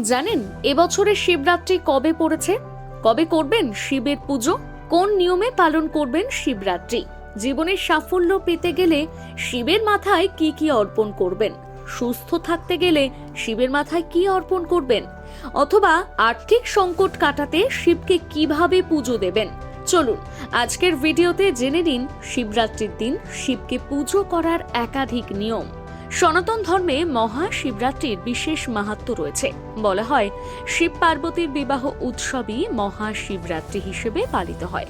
জানেন, এবছরের শিবরাত্রি কবে পড়েছে? কবে করবেন শিবের পুজো? কোন নিয়মে পালন করবেন শিবরাত্রি? জীবনের সাফল্য পেতে গেলে শিবের মাথায় কি কি অর্পণ করবেন? সুস্থ থাকতে গেলে শিবের মাথায় কি অর্পণ করবেন? অথবা আর্থিক সংকট কাটাতে শিবকে কীভাবে পুজো দেবেন? চলুন, আজকের ভিডিওতে জেনে নিন শিবরাত্রির দিন শিবকে পুজো করার একাধিক নিয়ম। সনাতন ধর্মে মহাশিবরাত্রির বিশেষ মাহাত্ম্য রয়েছে। বলা হয়, শিব পার্বতীর বিবাহ উৎসবই মহাশিবরাত্রি হিসেবে পালিত হয়।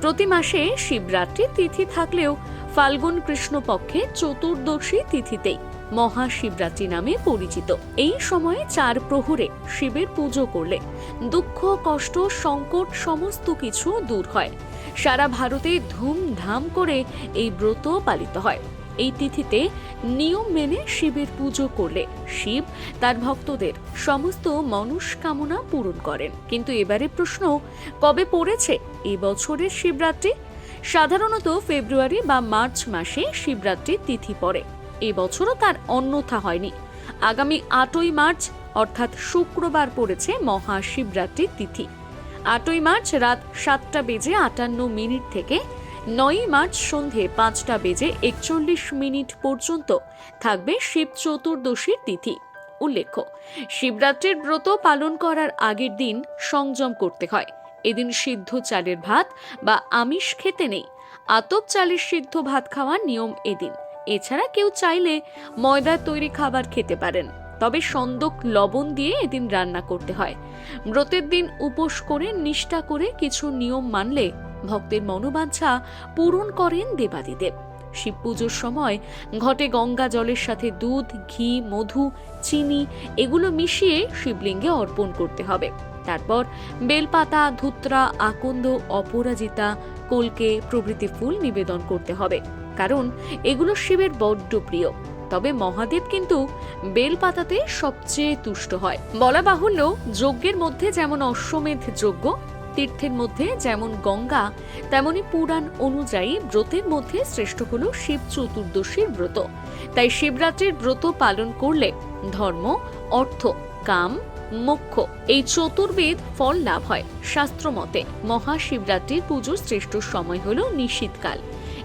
প্রতি মাসে শিবরাত্রি তিথি থাকলেও ফাল্গুন কৃষ্ণপক্ষে চতুর্দশী তিথিতেই মহাশিবরাত্রি নামে পরিচিত। এই সময়ে চার প্রহরে শিবের পুজো করলে দুঃখ, কষ্ট, সংকট সমস্ত কিছু দূর হয়। সারা ভারতে ধুমধাম করে এই ব্রত পালিত হয়। এই তিথিতে নিয়ম মেনে শিবের পুজো করলে শিব তার ভক্তদের সমস্ত মনস্কামনা পূরণ করেন। কিন্তু এবারে প্রশ্ন, কবে পড়েছে এই বছরের শিবরাত্রি? সাধারণত ফেব্রুয়ারি বা মার্চ মাসে শিবরাত্রির তিথি পড়ে। এবছরও তার অন্যথা হয়নি। আগামী আটই মার্চ, অর্থাৎ শুক্রবার পড়েছে মহাশিবরাত্রির তিথি। আটই মার্চ রাত সাতটা বেজে আটান্ন মিনিট থেকে নয়ই মার্চ সন্ধে পাঁচটা বেজে একচল্লিশ মিনিট পর্যন্ত থাকবে শিব চতুর্দশীর তিথি। উল্লেখ্য, শিবরাত্রির ব্রত পালন করার আগের দিন সংযম করতে হয়। এদিন সিদ্ধ চালের ভাত বা আমিষ খেতে নেই। আতপ চালের সিদ্ধ ভাত খাওয়ার নিয়ম এদিন। এছাড়া কেউ চাইলে ময়দার তৈরি খাবার খেতে পারেন। তবে সন্দক লবণ দিয়ে এদিন রান্না করতে হয়। ব্রতের দিন উপোস করে, নিষ্ঠা করে কিছু নিয়ম মানলে ভক্তের মনোবাঞ্ছা পূরণ করেন দেবাদিদেব। শিব পুজোর সময় ঘটে গঙ্গা জলের সাথে দুধ, ঘি, মধু, চিনি, এগুলো মিশিয়ে শিবলিঙ্গে অর্পণ করতে হবে। তারপর বেলপাতা, ধুত্রা, আকন্দ, অপরাজিতা, কলকে প্রভৃতি ফুল নিবেদন করতে হবে। কারণ এগুলো শিবের বড্ড প্রিয়। তবে মহাদেব কিন্তু বেলপাতাতে সবচেয়ে তুষ্ট হয়। বলা বাহুল্য, যজ্ঞের মধ্যে যেমন অশ্বমেধ যজ্ঞ তীর্থের মধ্যে যেমন গঙ্গা, তেমনি পুরাণ অনুযায়ী ব্রতের মধ্যে শ্রেষ্ঠ হল শিব চতুর্দশীর ব্রত। তাই শিবরাত্রির ব্রত পালন করলে ধর্ম, অর্থ, কাম, মোক্ষ এই চতুর্বেদ ফল লাভ হয়। শাস্ত্র মতে মহাশিবরাত্রির পুজোর শ্রেষ্ঠ সময় হল নিশীতকাল।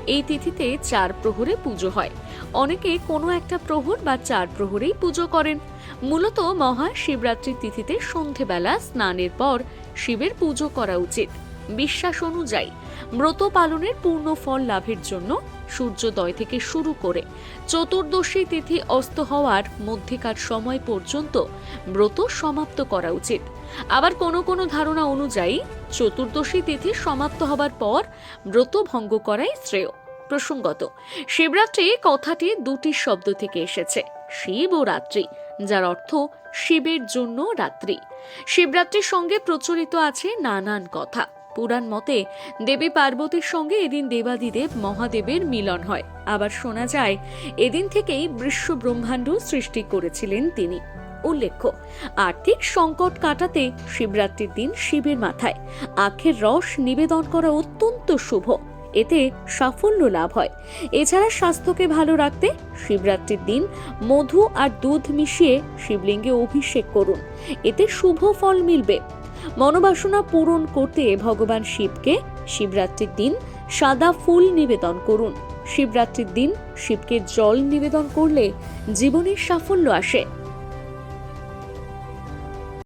এই তিথিতে চার প্রহরে পুজো হয়। অনেকে কোনো একটা প্রহর বা চার প্রহরেই পুজো করেন। মূলত মহা মহাশিবরাত্রির তিথিতে সন্ধেবেলা স্নানের পর শিবের পুজো করা উচিত। বিশ্বাস অনুযায়ী ব্রত পালনের পূর্ণ ফল লাভের জন্য সূর্যোদয় থেকে শুরু করে চতুর্দশী তিথি অস্ত হওয়ার মধ্যেকার সময় পর্যন্ত ব্রত সমাপ্ত করা উচিত। আবার কোনো কোনো ধারণা অনুযায়ী চতুর্দশী তিথি সমাপ্ত হবার পর ব্রত ভঙ্গ করাই শ্রেয়। প্রসঙ্গত, শিবরাত্রি কথাটি দুটি শব্দ থেকে এসেছে। শিব ও রাত্রি, যার অর্থ শিবের জন্য রাত্রি। শিবরাত্রির সঙ্গে প্রচলিত আছে নানান কথা। পুরাণ মতে দেবী পার্বতীর সঙ্গে এদিন দেবাদিদেব মহাদেবের মিলন হয়। আবার শোনা যায়, এদিন থেকেই বিশ্ব ব্রহ্মাণ্ড সৃষ্টি করেছিলেন তিনি। উল্লেখ্য, আর্থিক সংকট কাটাতে শিবরাত্রির দিন শিবের মাথায়। আখের রস নিবেদন করা অত্যন্ত শুভ। এতে সাফল্য লাভ হয়। এছাড়া স্বাস্থ্যকে ভালো রাখতে শিবরাত্রির দিন মধু আর দুধ মিশিয়ে শিবলিঙ্গে অভিষেক করুন। এতে শুভ ফল মিলবে। মনোবাসনা পূরণ করতে ভগবান শিবকে শিবরাত্রির দিন সাদা ফুল নিবেদন করুন। শিবরাত্রির দিন শিবকে জল নিবেদন করলে জীবনের সাফল্য আসে।